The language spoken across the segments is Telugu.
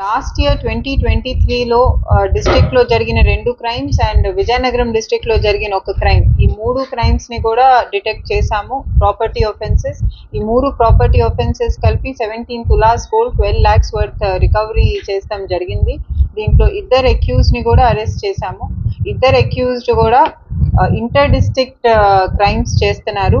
లాస్ట్ ఇయర్ ట్వంటీ ట్వంటీ త్రీలో డిస్ట్రిక్ట్లో జరిగిన రెండు క్రైమ్స్ అండ్ విజయనగరం డిస్ట్రిక్ట్లో జరిగిన ఒక క్రైమ్. ఈ మూడు క్రైమ్స్ని కూడా డిటెక్ట్ చేశాము ప్రాపర్టీ ఒఫెన్సెస్ ఈ మూడు ప్రాపర్టీ ఒఫెన్సెస్ కలిపి seventeen tolas gold twelve lakhs worth recovery చేస్తాం జరిగింది. దీంట్లో ఇద్దరు అక్యూజ్ని కూడా అరెస్ట్ చేశాము. ఇద్దరు అక్యూజ్డ్ కూడా ఇంటర్ డిస్ట్రిక్ట్ క్రైమ్స్ చేస్తున్నారు.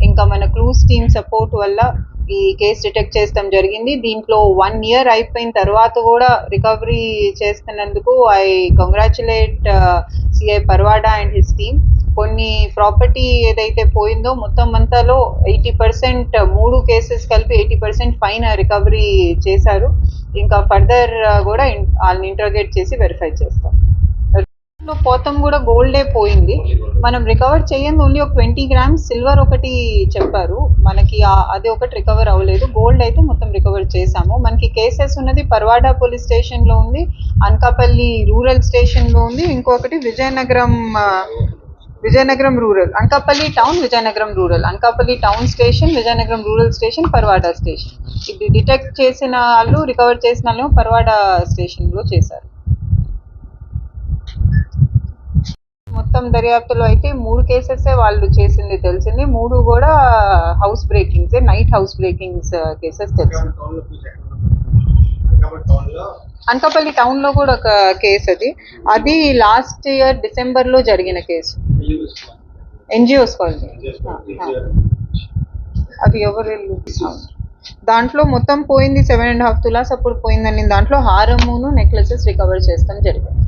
ఇంకా మన క్లూస్ టీమ్ సపోర్ట్ వల్ల ఈ కేసు డిటెక్ట్ చేస్తాం జరిగింది. దీంట్లో వన్ ఇయర్ అయిపోయిన తర్వాత కూడా రికవరీ చేస్తున్నందుకు I congratulate CI Parawada and his team. కొన్ని ప్రాపర్టీ ఏదైతే పోయిందో మొత్తం అంతాలో ఎయిటీ పర్సెంట్ మూడు కేసెస్ కలిపి ఎయిటీ పర్సెంట్ ఫైన్ రికవరీ చేశారు. ఇంకా ఫర్దర్ కూడా వాళ్ళని ఇంటర్గేట్ చేసి వెరిఫై చేస్తాం. లో పోతం కూడా గోల్డే పోయింది. మనం రికవర్ చేయండి ఓన్లీ ఒక ట్వంటీ గ్రామ్స్ సిల్వర్ ఒకటి చెప్పారు. మనకి అది ఒకటి రికవర్ అవ్వలేదు. గోల్డ్ అయితే మొత్తం రికవర్ చేసాము మనకి కేసెస్ ఉన్నది పర్వాడా పోలీస్ స్టేషన్లో ఉంది అనకాపల్లి రూరల్ స్టేషన్లో ఉంది. ఇంకొకటి Vizianagaram Vizianagaram rural. Anakapalli town Vizianagaram rural. Anakapalli town station Vizianagaram rural station Parawada station. ఇది డిటెక్ట్ చేసిన వాళ్ళు రికవర్ చేసిన వాళ్ళు పర్వాడా స్టేషన్లో చేశారు మొత్తం దర్యాప్తులో అయితే మూడు కేసెస్ వాళ్ళు చేసింది తెలిసింది. మూడు కూడా house breakings night house breakings cases తెలిసింది అనకాపల్లి టౌన్లో కూడా ఒక కేసు అది. అది లాస్ట్ ఇయర్ డిసెంబర్లో జరిగిన కేసు. NGOs colony. అది ఎవరు. దాంట్లో మొత్తం పోయింది సెవెన్ అండ్ హాఫ్ తులాస్ అప్పుడు పోయిందని. దాంట్లో హారమును నెక్లెసెస్ రికవర్ చేస్తాం జరిగింది.